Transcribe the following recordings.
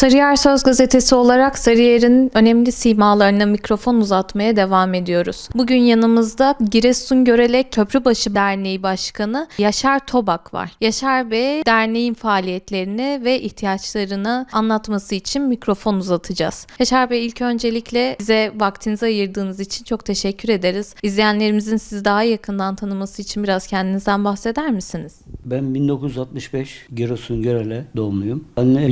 Sarıyer Söz Gazetesi olarak Sarıyer'in önemli simalarına mikrofon uzatmaya devam ediyoruz. Bugün yanımızda Giresun Görele Köprübaşı Derneği Başkanı Yaşar Tobak var. Yaşar Bey derneğin faaliyetlerini ve ihtiyaçlarını anlatması için mikrofon uzatacağız. Yaşar Bey ilk öncelikle bize vaktinizi ayırdığınız için çok teşekkür ederiz. İzleyenlerimizin sizi daha yakından tanıması için biraz kendinizden bahseder misiniz? Ben 1965 Giresun Görele doğumluyum. Anne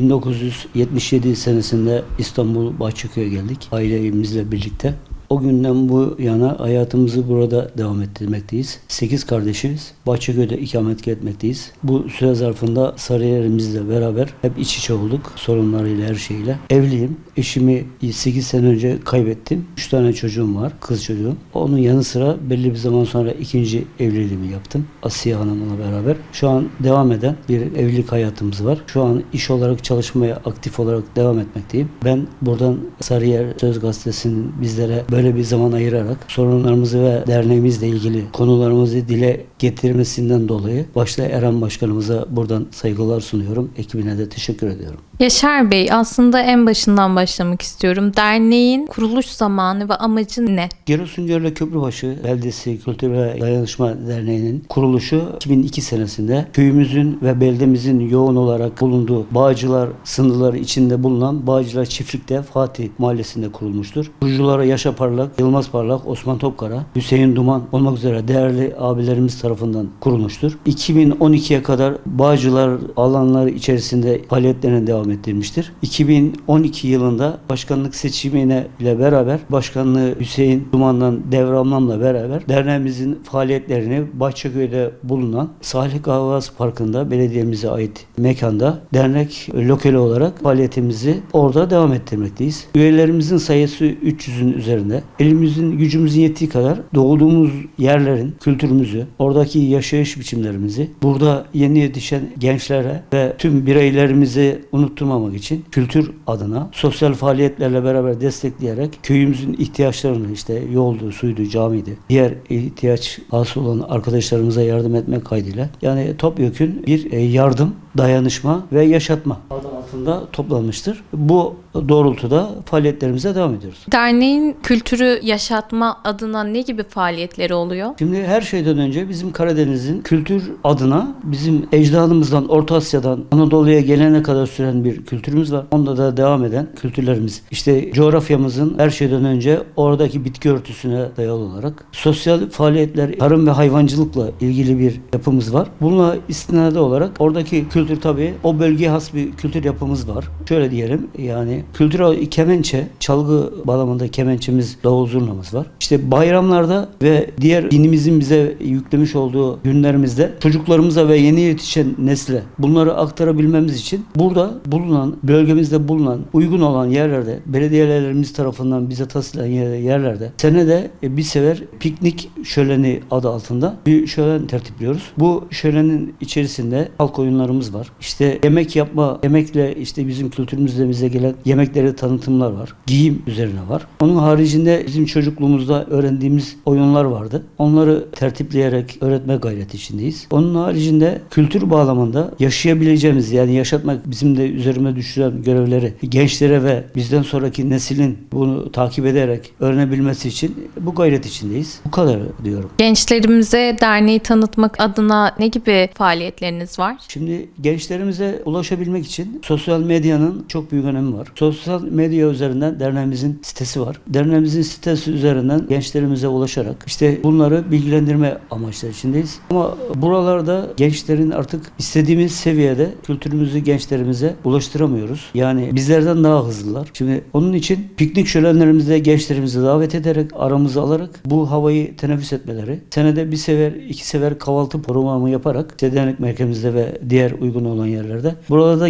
1977 senesinde İstanbul Bahçeköy'e geldik ailemizle birlikte. O günden bu yana hayatımızı burada devam ettirmekteyiz. 8 kardeşiz. Bahçeköy'de ikamet etmekteyiz. Bu süre zarfında Sarıyer'imizle beraber hep iç içe olduk. Sorunlarıyla her şeyle. Evliyim. Eşimi 8 sene önce kaybettim. 3 tane çocuğum var. Kız çocuğum. Onun yanı sıra belli bir zaman sonra ikinci evliliğimi yaptım. Asiye Hanım'la beraber. Şu an devam eden bir evlilik hayatımız var. Şu an iş olarak çalışmaya aktif olarak devam etmekteyim. Ben buradan Sarıyer Söz Gazetesi'nin bizlere böyle bir zaman ayırarak sorunlarımızı ve derneğimizle ilgili konularımızı dile getirmesinden dolayı başta Eren Başkanımıza buradan saygılar sunuyorum. Ekibine de teşekkür ediyorum. Yaşar Bey aslında en başından başlamak istiyorum. Derneğin kuruluş zamanı ve amacı ne? Giresun Köprübaşı Beldesi Kültür ve Dayanışma Derneği'nin kuruluşu 2002 senesinde köyümüzün ve beldemizin yoğun olarak bulunduğu Bağcılar sınırları içinde bulunan Bağcılar Çiftlik'te Fatih Mahallesi'nde kurulmuştur. Kurucuları Yaşa Parlak, Yılmaz Parlak, Osman Topkara, Hüseyin Duman olmak üzere değerli abilerimiz tarafından kurulmuştur. 2012'ye kadar Bağcılar alanları içerisinde faaliyetlerine devam ettirmiştir. 2012 yılında başkanlık seçimine ile beraber başkanlığı Hüseyin Duman'dan devralmamla beraber derneğimizin faaliyetlerini Bahçeköy'de bulunan Salih Gavaz Parkı'nda belediyemize ait mekanda dernek lokali olarak faaliyetimizi orada devam ettirmekteyiz. Üyelerimizin sayısı 300'ün üzerinde. Elimizin gücümüzün yettiği kadar doğduğumuz yerlerin kültürümüzü, oradaki yaşayış biçimlerimizi, burada yeni yetişen gençlere ve tüm bireylerimizi unutturmamak için kültür adına sosyal faaliyetlerle beraber destekleyerek köyümüzün ihtiyaçlarını işte yoldu, suydu, camiydi, diğer ihtiyaç hasıl olan arkadaşlarımıza yardım etmek kaydıyla yani topyekün bir e, yardım, dayanışma ve yaşatma. adı altında toplanmıştır. Bu doğrultuda faaliyetlerimize devam ediyoruz. Derneğin kültürü yaşatma adına ne gibi faaliyetleri oluyor? Şimdi her şeyden önce bizim Karadeniz'in kültür adına bizim ecdadımızdan Orta Asya'dan Anadolu'ya gelene kadar süren bir kültürümüz var. Onda da devam eden kültürlerimiz. İşte coğrafyamızın her şeyden önce oradaki bitki örtüsüne dayalı olarak sosyal faaliyetler, tarım ve hayvancılıkla ilgili bir yapımız var. Bununla istinade olarak oradaki kültür tabii o bölgeye has bir kültür yapımız var. Şöyle diyelim yani kültürel kemençe, çalgı bağlamında kemençemiz, davul zurnamız var. İşte bayramlarda ve diğer dinimizin bize yüklemiş olduğu günlerimizde çocuklarımıza ve yeni yetişen nesle bunları aktarabilmemiz için burada bulunan, bölgemizde bulunan uygun olan yerlerde belediyelerimiz tarafından bize tasarlanan yer- yerlerde senede bir sefer piknik şöleni adı altında bir şölen tertipliyoruz. Bu şölenin içerisinde halk oyunlarımız var. İşte yemek yapma, yemekle işte bizim kültürümüzde bize gelen yemekleri tanıtımlar var. Giyim üzerine var. Onun haricinde bizim çocukluğumuzda öğrendiğimiz oyunlar vardı. Onları tertipleyerek öğretme gayreti içindeyiz. Onun haricinde kültür bağlamında yaşayabileceğimiz yani yaşatmak bizim de üzerime düşüren görevleri gençlere ve bizden sonraki neslin bunu takip ederek öğrenebilmesi için bu gayret içindeyiz. Bu kadar diyorum. Gençlerimize derneği tanıtmak adına ne gibi faaliyetleriniz var? Şimdi gençlerimize ulaşabilmek için sosyal medyanın çok büyük önemi var. Sosyal medya üzerinden derneğimizin sitesi var. Derneğimizin sitesi üzerinden gençlerimize ulaşarak işte bunları bilgilendirme amaçları içindeyiz. Ama buralarda gençlerin artık istediğimiz seviyede kültürümüzü gençlerimize ulaştıramıyoruz. Yani bizlerden daha hızlılar. Şimdi onun için piknik şölenlerimizde gençlerimizi davet ederek aramızı alarak bu havayı teneffüs etmeleri, senede bir sefer iki sefer kahvaltı programı yaparak işte merkezimizde ve diğer uygun olan yerlerde buralarda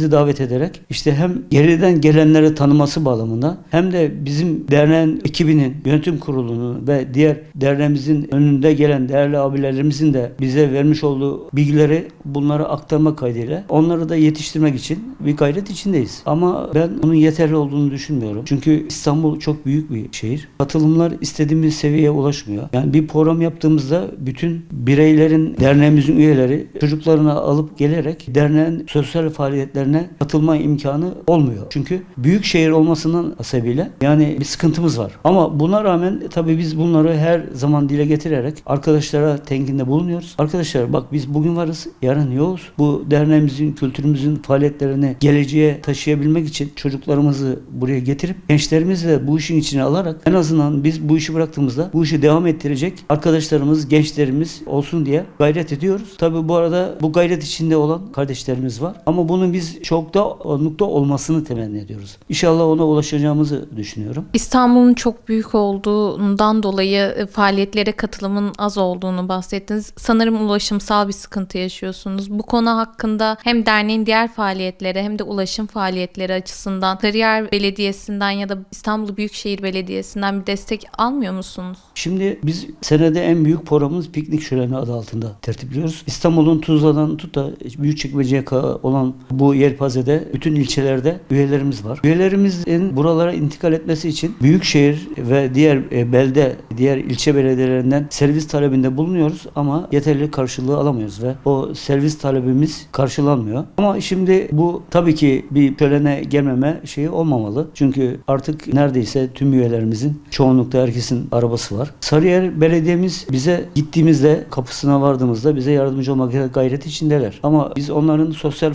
gençlerimizi davet ederek işte hem geriden gelenleri tanıması bağlamında hem de bizim derneğin ekibinin yönetim kurulunun ve diğer derneğimizin önünde gelen değerli abilerimizin de bize vermiş olduğu bilgileri bunları aktarmak kaydıyla onları da yetiştirmek için bir gayret içindeyiz. Ama ben bunun yeterli olduğunu düşünmüyorum. Çünkü İstanbul çok büyük bir şehir. Katılımlar istediğimiz seviyeye ulaşmıyor. Yani bir program yaptığımızda bütün bireylerin, derneğimizin üyeleri çocuklarını alıp gelerek derneğin sosyal faaliyetlerine katılma imkanı olmuyor. Çünkü büyük şehir olmasından sebebiyle yani bir sıkıntımız var. Ama buna rağmen tabii biz bunları her zaman dile getirerek arkadaşlara tenkinde bulunuyoruz. Arkadaşlar bak biz bugün varız, yarın yokuz. Bu derneğimizin, kültürümüzün faaliyetlerini geleceğe taşıyabilmek için çocuklarımızı buraya getirip gençlerimizi de bu işin içine alarak en azından biz bu işi bıraktığımızda bu işi devam ettirecek arkadaşlarımız, gençlerimiz olsun diye gayret ediyoruz. Tabii bu arada bu gayret içinde olan kardeşlerimiz var. Ama bunun biz çok da onlukta olmasını temenni ediyoruz. İnşallah ona ulaşacağımızı düşünüyorum. İstanbul'un çok büyük olduğundan dolayı e, faaliyetlere katılımın az olduğunu bahsettiniz. Sanırım ulaşımsal bir sıkıntı yaşıyorsunuz. Bu konu hakkında hem derneğin diğer faaliyetleri hem de ulaşım faaliyetleri açısından Sarıyer Belediyesi'nden ya da İstanbul Büyükşehir Belediyesi'nden bir destek almıyor musunuz? Şimdi biz senede en büyük programımız piknik şöleni adı altında tertipliyoruz. İstanbul'un Tuzla'dan tut da Büyükçekmece'ye olan bu yelpazede bütün ilçelerde üyelerimiz var. Üyelerimizin buralara intikal etmesi için Büyükşehir ve diğer e, belde, diğer ilçe belediyelerinden servis talebinde bulunuyoruz ama yeterli karşılığı alamıyoruz ve o servis talebimiz karşılanmıyor. Ama şimdi bu tabii ki bir şölene gelmeme şeyi olmamalı. Çünkü artık neredeyse tüm üyelerimizin çoğunlukta herkesin arabası var. Sarıyer Belediye'miz bize gittiğimizde kapısına vardığımızda bize yardımcı olmak gayret içindeler. Ama biz onların sosyal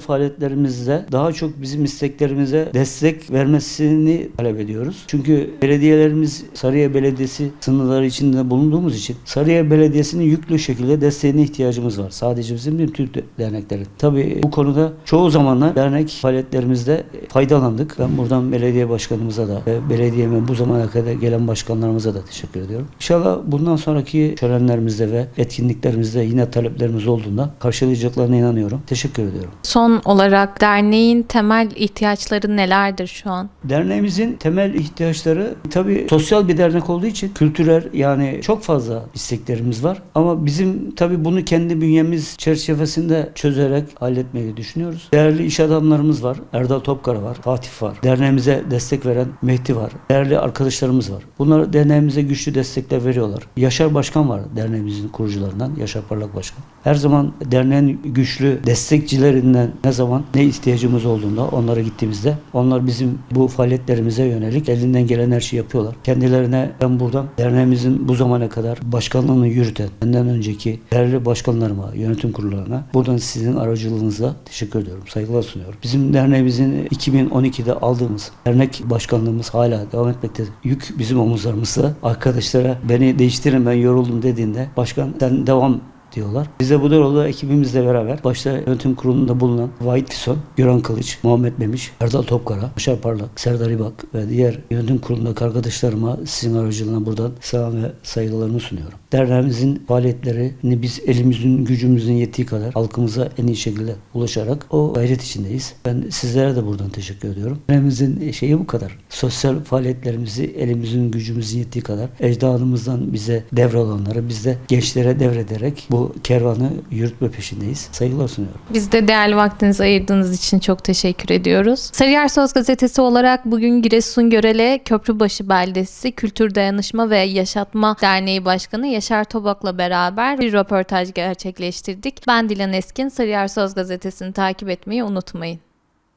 faaliyetlerimizde daha çok bizim isteklerimize destek vermesini talep ediyoruz. Çünkü belediyelerimiz Sarıyer Belediyesi sınırları içinde bulunduğumuz için Sarıyer Belediyesi'nin yüklü şekilde desteğine ihtiyacımız var. Sadece bizim değil Türk derneklerin. Tabii bu konuda çoğu zamanlar dernek faaliyetlerimizde faydalandık. Ben buradan belediye başkanımıza da ve belediyeme bu zamana kadar gelen başkanlarımıza da teşekkür ediyorum. İnşallah bundan sonraki törenlerimizde ve etkinliklerimizde yine taleplerimiz olduğunda karşılayacaklarına inanıyorum. Teşekkür ediyorum. Son olarak derneğin temel ihtiyaçları nelerdir şu an? Derneğimizin temel ihtiyaçları tabii sosyal bir dernek olduğu için kültürel yani çok fazla isteklerimiz var. Ama bizim tabii bunu kendi bünyemiz çerçevesinde çözerek halletmeyi düşünüyoruz. Değerli iş adamlarımız var. Erdal Topkara var. Fatih var. Derneğimize destek veren Mehdi var. Değerli arkadaşlarımız var. Bunlar derneğimize güçlü destekler veriyorlar. Yaşar Başkan var derneğimizin kurucularından. Yaşar Parlak Başkan. Her zaman derneğin güçlü destekçilerinden ne zaman ne ihtiyacımız olduğunda onlara gittiğimizde onlar bizim bu faaliyetlerimize yönelik elinden gelen her şeyi yapıyorlar. Kendilerine ben buradan derneğimizin bu zamana kadar başkanlığını yürüten benden önceki değerli başkanlarıma, yönetim kurullarına buradan sizin aracılığınızla teşekkür ediyorum. Saygılar sunuyorum. Bizim derneğimizin 2012'de aldığımız dernek başkanlığımız hala devam etmekte. Yük bizim omuzlarımızda. Arkadaşlara beni değiştirin ben yoruldum dediğinde başkan sen devam diyorlar. Biz de bu doğrultuda ekibimizle beraber başta yönetim kurulunda bulunan Vahit Fison, Göran Kılıç, Muhammed Memiş, Erdal Topkara, Başar Parlak, Serdar İbak ve diğer yönetim kurulundaki arkadaşlarıma sizin aracılığına buradan selam ve saygılarımı sunuyorum. Derneğimizin faaliyetlerini biz elimizin gücümüzün yettiği kadar halkımıza en iyi şekilde ulaşarak o gayret içindeyiz. Ben sizlere de buradan teşekkür ediyorum. Derneğimizin şeyi bu kadar. Sosyal faaliyetlerimizi elimizin gücümüzün yettiği kadar ecdadımızdan bize devralanları biz de gençlere devrederek kervanı yürütme peşindeyiz. Saygılar sunuyorum. Biz de değerli vaktinizi ayırdığınız için çok teşekkür ediyoruz. Sarıyer Söz Gazetesi olarak bugün Giresun Görele Köprübaşı Beldesi Kültür Dayanışma ve Yaşatma Derneği Başkanı Yaşar Tobak'la beraber bir röportaj gerçekleştirdik. Ben Dilan Eskin, Sarıyer Söz Gazetesi'ni takip etmeyi unutmayın.